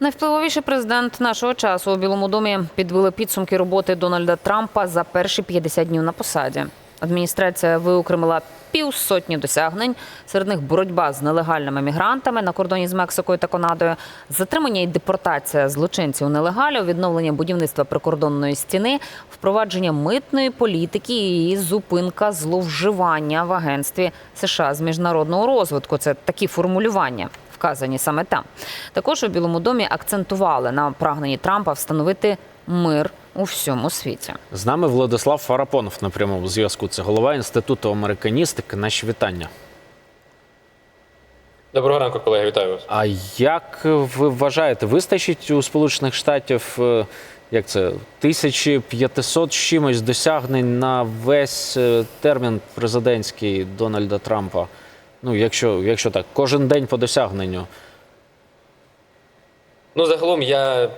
Найвпливовіший президент нашого часу у Білому домі підвели підсумки роботи Дональда Трампа за перші 50 днів на посаді. Адміністрація виокремила півсотні досягнень. Серед них боротьба з нелегальними мігрантами на кордоні з Мексикою та Канадою, затримання і депортація злочинців нелегалів, відновлення будівництва прикордонної стіни, впровадження митної політики і зупинка зловживання в агентстві США з міжнародного розвитку. Це такі формулювання вказані саме там. Також у Білому домі акцентували на прагненні Трампа встановити мир у всьому світі. З нами Владислав Фарапонов на прямому зв'язку. Це голова інституту американістики. Наші вітання. Доброго ранку, колеги, вітаю вас. А як ви вважаєте, вистачить у Сполучених Штатів е, як це 1500 з чимось досягнень на весь е, термін президентський Дональда Трампа? Ну, якщо, якщо так, кожен день по досягненню. Ну, загалом я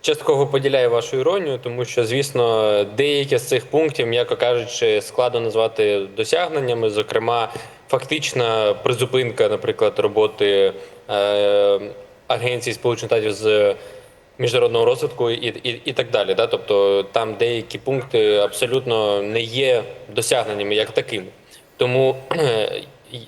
частково поділяю вашу іронію, тому що, звісно, деякі з цих пунктів, м'яко кажучи, складно назвати досягненнями. Зокрема, фактична призупинка, наприклад, роботи е, агенцій Сполучених Штатів з міжнародного розвитку і, і, і так далі. Да? Тобто там деякі пункти абсолютно не є досягненнями як такими. Тому,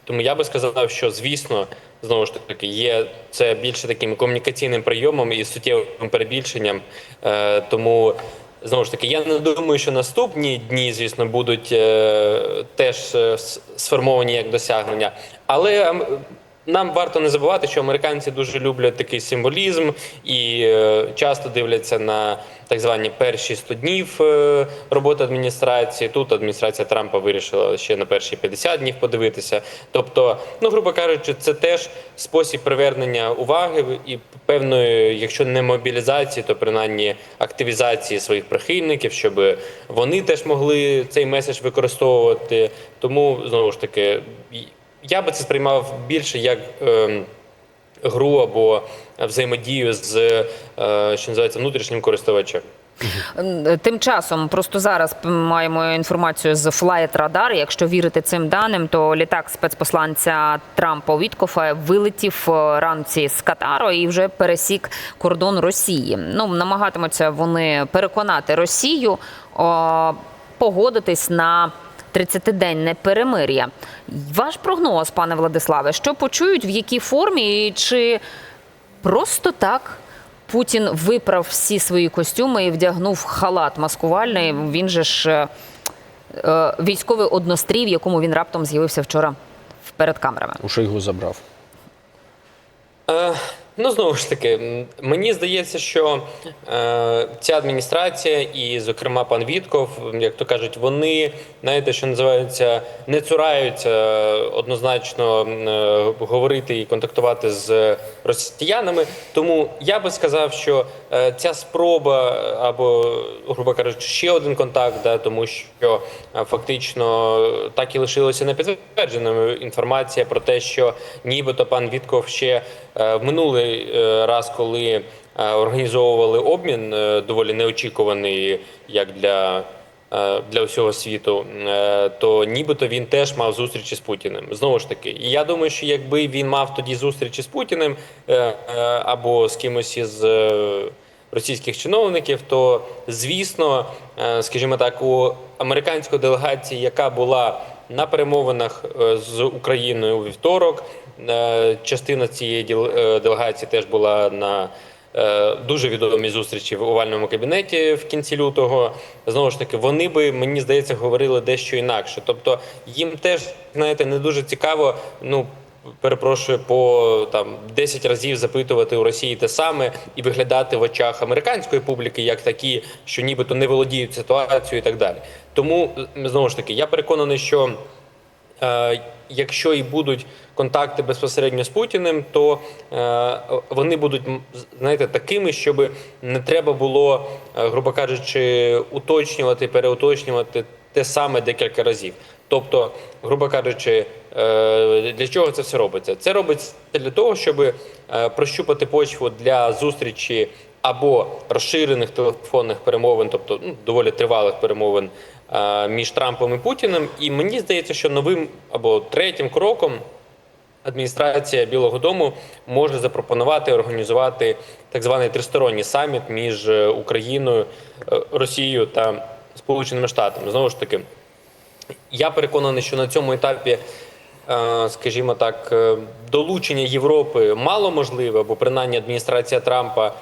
тому я би сказав, що звісно, знову ж таки, є це більше таким комунікаційним прийомом і суттєвим перебільшенням. Е, тому знову ж таки, я не думаю, що наступні дні, звісно, будуть е, теж е, сформовані як досягнення, але. Нам варто не забувати, що американці дуже люблять такий символізм і е, часто дивляться на так звані перші 100 днів е, роботи адміністрації. Тут адміністрація Трампа вирішила ще на перші 50 днів подивитися. Тобто, ну грубо кажучи, це теж спосіб привернення уваги і певної, якщо не мобілізації, то принаймні активізації своїх прихильників, щоб вони теж могли цей меседж використовувати. Тому знову ж таки. Я би це сприймав більше як ем, гру або взаємодію з е, що називається внутрішнім користувачем. Тим часом, просто зараз маємо інформацію з Flight Radar. Якщо вірити цим даним, то літак спецпосланця Трампа Віткофа вилетів е, ранці з Катару і вже пересік кордон Росії. Ну намагатимуться вони переконати Росію о, погодитись на 30-денне перемир'я. Ваш прогноз, пане Владиславе, що почують, в якій формі, і чи просто так Путін виправ всі свої костюми і вдягнув халат маскувальний. Він же ж е, е, військовий однострій, в якому він раптом з'явився вчора перед камерами. У Шойгу забрав. Е, ну, знову ж таки, мені здається, що е, ця адміністрація, і, зокрема, пан Вітков, як то кажуть, вони, знаєте, що називається, не цураються однозначно е, говорити і контактувати з росіянами. Тому я би сказав, що е, ця спроба або, грубо кажучи, ще один контакт, да, тому що е, фактично так і лишилося непідтвердженою інформація про те, що нібито пан Вітков ще е, в минулий е, раз, коли е, організовували обмін, е, доволі неочікуваний як для. Е, Для всього світу, е, то нібито він теж мав зустрічі з Путіним. Знову ж таки, і я думаю, що якби він мав тоді зустрічі з Путіним е, або з кимось із російських чиновників, то звісно, скажімо так, у американської делегації, яка була на перемовинах з Україною у вівторок, частина цієї делегації теж була на дуже відомій зустрічі в овальному кабінеті в кінці лютого. Знову ж таки, вони би мені здається говорили дещо інакше. Тобто їм теж знаєте не дуже цікаво. Ну перепрошую, по там 10 разів запитувати у Росії те саме і виглядати в очах американської публіки як такі, що нібито не володіють ситуацією і так далі. Тому знову ж таки, я переконаний, що е, якщо і будуть контакти безпосередньо з Путіним, то е, вони будуть знаєте, такими, щоб не треба було, е, грубо кажучи, уточнювати, переуточнювати те саме декілька разів. Тобто, грубо кажучи, е, для чого це все робиться? Це робиться для того, щоб е, прощупати почву для зустрічі або розширених телефонних перемовин, тобто ну, доволі тривалих перемовин е, між Трампом і Путіним. І мені здається, що новим або третім кроком адміністрація Білого Дому може запропонувати організувати так званий тристоронній саміт між е, Україною, е, Росією та Сполученими Штатами. Знову ж таки, я переконаний, що на цьому етапі, е, скажімо так, е, долучення Європи мало можливе, бо принаймні адміністрація Трампа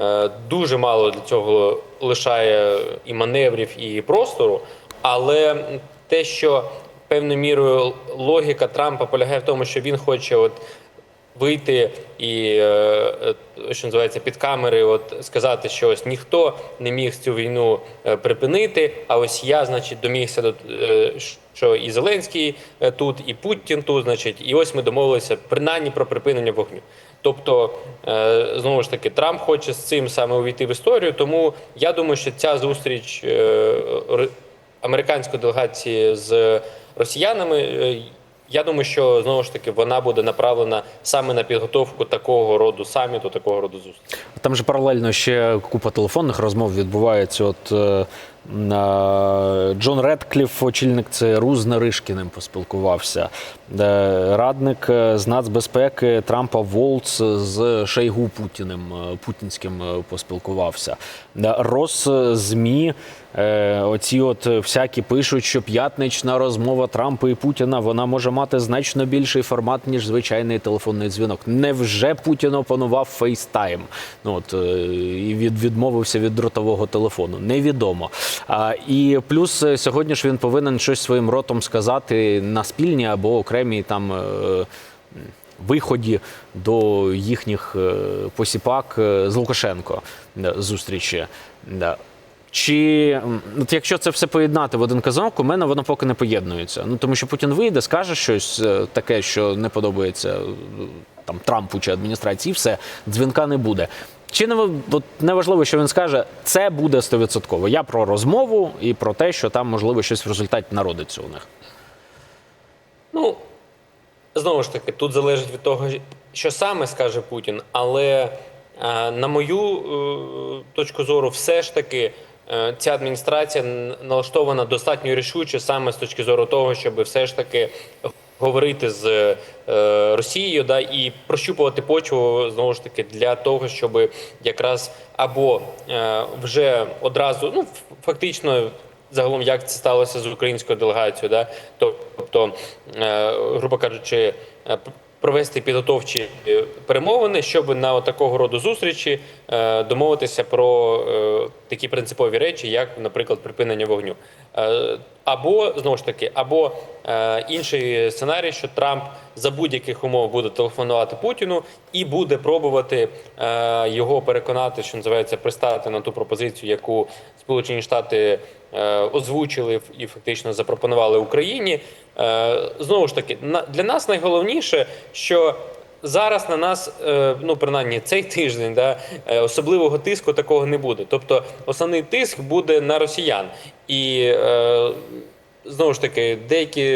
е, дуже мало для цього лишає і маневрів, і простору. Але те, що певною мірою логіка Трампа полягає в тому, що він хоче от вийти і е, е, що називається під камери, от сказати, що ось ніхто не міг цю війну е, припинити. А ось я, значить, домігся до що і Зеленський тут, і Путін тут, значить, і ось ми домовилися принаймні про припинення вогню. Тобто, знову ж таки, Трамп хоче з цим саме увійти в історію. Тому я думаю, що ця зустріч американської делегації з росіянами. е, я думаю, що знову ж таки вона буде направлена саме на підготовку такого роду саміту, такого роду зустрічі. Там же паралельно ще купа телефонних розмов відбувається. От е, Джон Редкліф, очільник ЦРУ, з Наришкіним поспілкувався. Е, Радник е, з нацбезпеки Трампа Волц з Шейгу Путіним, е, путінським е, поспілкувався. Е, Росзмі е, оці от всякі пишуть, що п'ятнична розмова Трампа і Путіна вона може мати значно більший формат, ніж звичайний телефонний дзвінок. Невже Путін опанував FaceTime? Ну от е, і від, відмовився від дротового телефону? Невідомо. І плюс е, сьогодні ж він повинен щось своїм ротом сказати на спільні або окремій там. е, Виході до їхніх е, посіпак з Лукашенко зустрічі. Чи от якщо це все поєднати в один казанок, у мене воно поки не поєднується. Ну тому що Путін вийде, скаже щось таке, що не подобається там Трампу чи адміністрації, все дзвінка не буде. Чи не от неважливо, що він скаже, це буде стовідсотково. Я про розмову і про те, що там можливо щось в результаті народиться у них. Ну знову ж таки, тут залежить від того, що саме скаже Путін, але е, на мою е, точку зору, все ж таки. е, Ця адміністрація налаштована достатньо рішуче саме з точки зору того, щоб все ж таки говорити з е, Росією, да і прощупувати почву знову ж таки для того, щоб якраз або е, вже одразу, ну фактично загалом, як це сталося з українською делегацією, да? тобто, е, грубо кажучи, провести підготовчі перемовини, щоб на такого роду зустрічі домовитися про такі принципові речі, як, наприклад, припинення вогню. Е, Або знову ж таки, або е, інший сценарій, що Трамп за будь-яких умов буде телефонувати Путіну і буде пробувати е, його переконати, що називається пристати на ту пропозицію, яку Сполучені Штати е, озвучили і фактично запропонували Україні. Е, знову ж таки, на, для нас найголовніше, що зараз на нас, е, ну принаймні цей тиждень, да, е, особливого тиску такого не буде. Тобто основний тиск буде на росіян. І е, знову ж таки, деякі,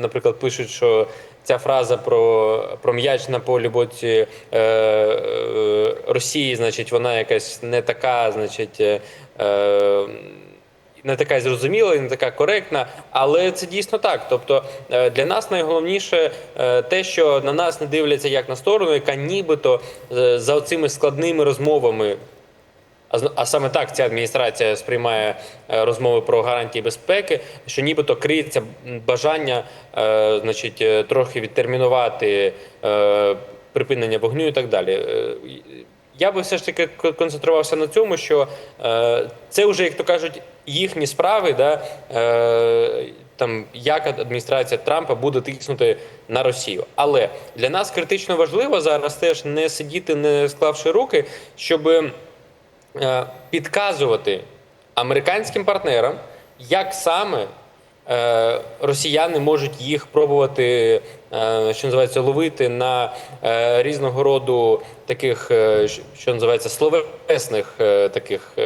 наприклад, пишуть, що ця фраза про, про м'яч на полі боці Росії, значить, вона якась не така, значить. Не така зрозуміла, не така коректна, але це дійсно так. Тобто е, для нас найголовніше е, те, що на нас не дивляться як на сторону, яка нібито е, за цими складними розмовами. А саме так ця адміністрація сприймає розмови про гарантії безпеки, що нібито криється бажання, значить, трохи відтермінувати припинення вогню і так далі. Я би все ж таки концентрувався на цьому, що це вже, як то кажуть, їхні справи, да, е, там, як адміністрація Трампа буде тиснути на Росію. Але для нас критично важливо зараз теж не сидіти, не склавши руки, щоби е, підказувати американським партнерам, як саме е, росіяни можуть їх пробувати, е, що називається, ловити на е, різного роду таких, що- називається, словесних таких.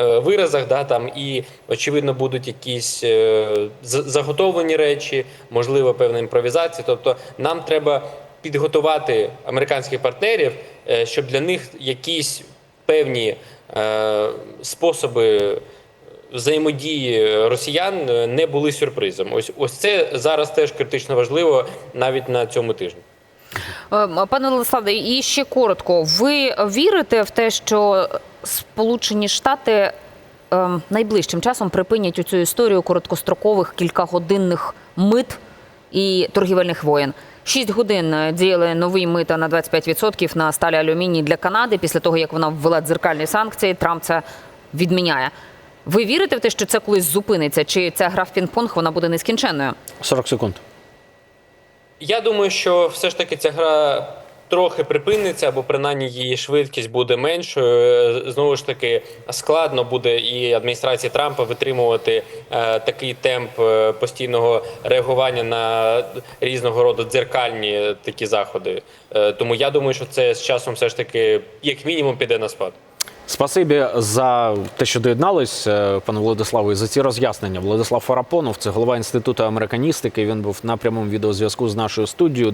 Е, Виразах, да, там і очевидно будуть якісь е, заготовлені речі, можливо, певна імпровізація. Тобто, нам треба підготувати американських партнерів, е, щоб для них якісь певні способи взаємодії росіян не були сюрпризом. Ось ось це зараз теж критично важливо навіть на цьому тижні. Пане Владиславе, і ще коротко. Ви вірите в те, що Сполучені Штати е, найближчим часом припинять цю історію короткострокових кількагодинних мит і торгівельних воєн? Шість годин е, діяли нові мита на 25% на сталі алюміній для Канади. Після того як вона ввела дзеркальні санкції, Трамп це відміняє. Ви вірите в те, що це колись зупиниться? Чи ця гра в пінг-понг вона буде нескінченною? 40 секунд. Я думаю, що все ж таки ця гра трохи припиниться, або принаймні її швидкість буде меншою. Е, Знову ж таки, складно буде і адміністрації Трампа витримувати е, такий темп е, постійного реагування на різного роду дзеркальні такі заходи. Тому я думаю, що це з часом все ж таки, як мінімум, піде на спад. Спасибі за те, що доєднались, пане Владиславу, і за ці роз'яснення. Владислав Фарапонов, це голова інституту американістики. Він був на прямому відеозв'язку з нашою студією.